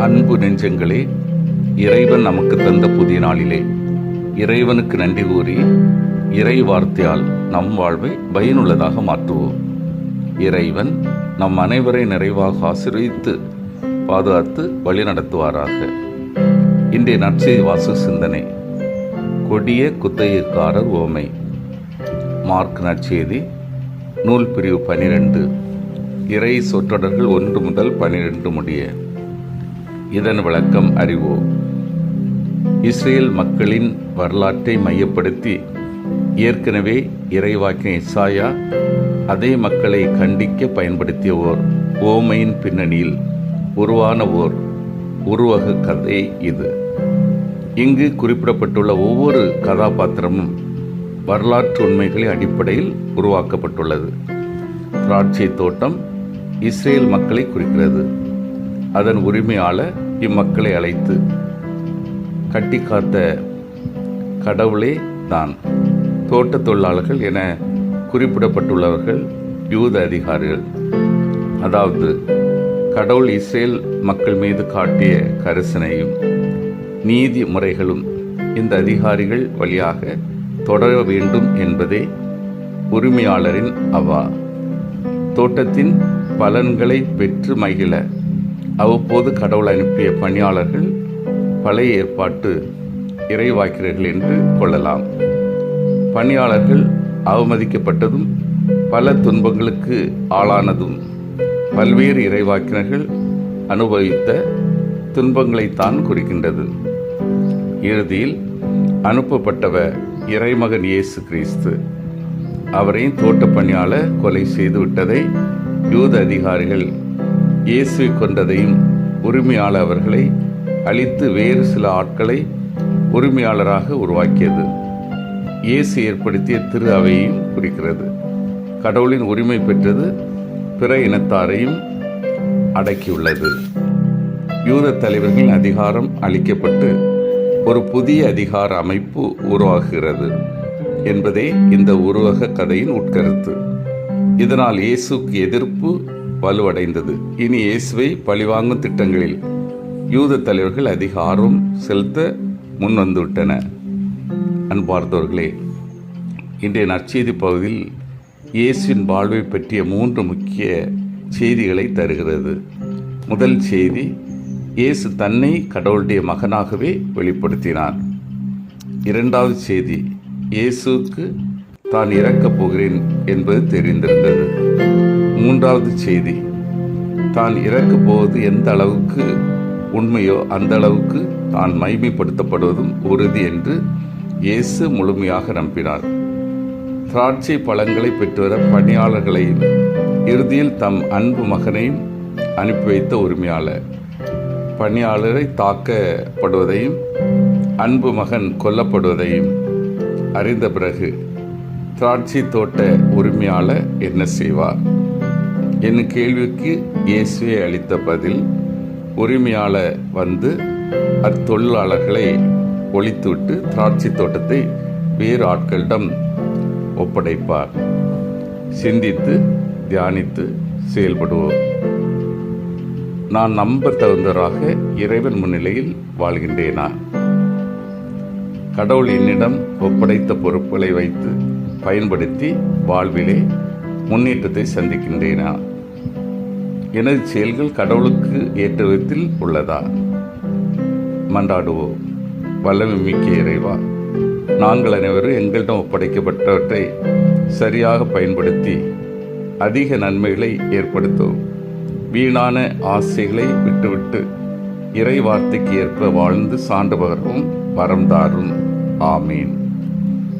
அன்பு நெஞ்சங்களே இறைவன் நமக்கு தந்த புதிய நாளிலே. இறைவனுக்கு நன்றி கூறி இறை வார்த்தையால் நம் வாழ்வை பயனுள்ளதாக மாற்றுவோம். இறைவன் நம் அனைவரை நிறைவாக ஆசீர்வதித்து பாதுகாத்து வழிநடத்துவாராக இன்றைய நற்செய்தி வாசு சிந்தனை கொடிய குத்தகைக்காரர் ஓமை. மார்க் நற்செய்தி நூல் பிரிவு பனிரெண்டு. இறை சொற்றொடர்கள் ஒன்று முதல் பனிரெண்டு முடிய. இதன் விளக்கம் அறிவோம். இஸ்ரேல் மக்களின் வரலாற்றை மையப்படுத்தி ஏற்கனவே இறைவாக்கின இசாயா அதே மக்களை கண்டிக்க பயன்படுத்திய ஓர் ஓமையின் பின்னணியில் உருவான ஓர் உருவக கதை இது. இங்கு குறிப்பிடப்பட்டுள்ள ஒவ்வொரு கதாபாத்திரமும் வரலாற்று உண்மைகளின் அடிப்படையில் உருவாக்கப்பட்டுள்ளது. திராட்சை தோட்டம் இஸ்ரேல் மக்களை குறிக்கிறது. அதன் உரிமையாளர் இம்மக்களை அழைத்து கட்டி காத்த கடவுளே தான் தோட்ட தொழிலாளர்கள் என குறிப்பிடப்பட்டுள்ளவர்கள் யூத அதிகாரிகள். அதாவது கடவுள் இஸ்ரேல் மக்கள் மீது காட்டிய கரிசனையும் நீதி முறைகளும் இந்த அதிகாரிகள் வழியாக தொடர வேண்டும் என்பதே உரிமையாளரின் அவா. தோட்டத்தின் பலன்களை பெற்று மகிழ அவ்வப்போது கடவுள் அனுப்பிய பணியாளர்கள் பழைய ஏற்பாட்டு இறைவாக்கிறர்கள் என்று கொள்ளலாம். பணியாளர்கள் அவமதிக்கப்பட்டதும் பல துன்பங்களுக்கு ஆளானதும் பல்வேறு இறைவாக்கினர்கள் அனுபவித்த துன்பங்களைத்தான் குறிக்கின்றது. இறுதியில் அனுப்பப்பட்டவர் இறைமகன் இயேசு கிறிஸ்து. அவரை தோட்டப்பணியாளர் கொலை செய்துவிட்டதை யூத அதிகாரிகள் இயேசு கொண்டதையும் உரிமையாளர் அவர்களை அழித்து வேறு சில ஆட்களை உரிமையாளராக உருவாக்கியது. இயேசு ஏற்படுத்திய திரு அவையையும் குறிக்கிறது. கடவுளின் உரிமை பெற்றது பிற இனத்தாரையும் அடக்கியுள்ளது. யூத தலைவர்களின் அதிகாரம் அளிக்கப்பட்டு ஒரு புதிய அதிகார அமைப்பு உருவாகிறது என்பதே இந்த உருவக கதையின் உட்கருத்து. இதனால் இயேசுக்கு எதிர்ப்பு வலுவடைந்தது. இனி இயேசுவை பழிவாங்கும் திட்டங்களில் யூத தலைவர்கள் அதிக ஆர்வம் செலுத்த முன்வந்துவிட்டன. அன்பார்ந்தவர்களே இன்றைய நற்செய்தி பகுதியில் இயேசுவின் வாழ்வை பற்றிய மூன்று முக்கிய செய்திகளை தருகிறது. முதல் செய்தி இயேசு தன்னை கடவுளுடைய மகனாகவே வெளிப்படுத்தினார். இரண்டாவது செய்தி இயேசுக்கு தான் இறக்கப் போகிறேன் என்பது தெரிந்திருந்தது. மூன்றாவது செய்தி. தான் இறக்கப் போவது எந்த அளவுக்கு உண்மையோ அந்த அளவுக்கு தான் மைமைப்படுத்தப்படுவதும் உறுதி என்று இயேசு முழுமையாக நம்பினார். திராட்சை பழங்களை பெற்றுவர பணியாளர்களையும் இறுதியில் தம் அன்பு மகனையும் அனுப்பி வைத்த உரிமையாளர். பணியாளரை தாக்கப்படுவதையும் அன்பு மகன் கொல்லப்படுவதையும் அறிந்த பிறகு திராட்சை தோட்ட உரிமையாளர் என்ன செய்வார்? என் கேள்விக்கு இயேசுவே அளித்த பதில் உரிமையாளர் வந்து அத்தொழிலாளர்களை ஒழித்துவிட்டு திராட்சை தோட்டத்தை வேறு ஆட்களிடம் ஒப்படைப்பார். சிந்தித்து தியானித்து செயல்படுவோம். நான் நம்ப தகுந்தவராக இறைவன் முன்னிலையில் வாழ்கின்றேனா? கடவுள் என்னிடம் ஒப்படைத்த பொறுப்புகளை வைத்து பயன்படுத்தி வாழ்விலே முன்னேற்றத்தை சந்திக்கின்றேனா? எனது செயல்கள் கடவுளுக்கு ஏற்ற விதத்தில் உள்ளதா? மன்றாடுவோம். வல்லமை மிக்க இறைவா நாங்கள் அனைவரும் எங்களிடம் ஒப்படைக்கப்பட்டவற்றை சரியாக பயன்படுத்தி அதிக நன்மைகளை ஏற்படுத்தும் வீணான ஆசைகளை விட்டுவிட்டு இறை வார்த்தைக்கு ஏற்ப வாழ்ந்து சான்று பகரவும் வரம் தாரும். ஆமீன்.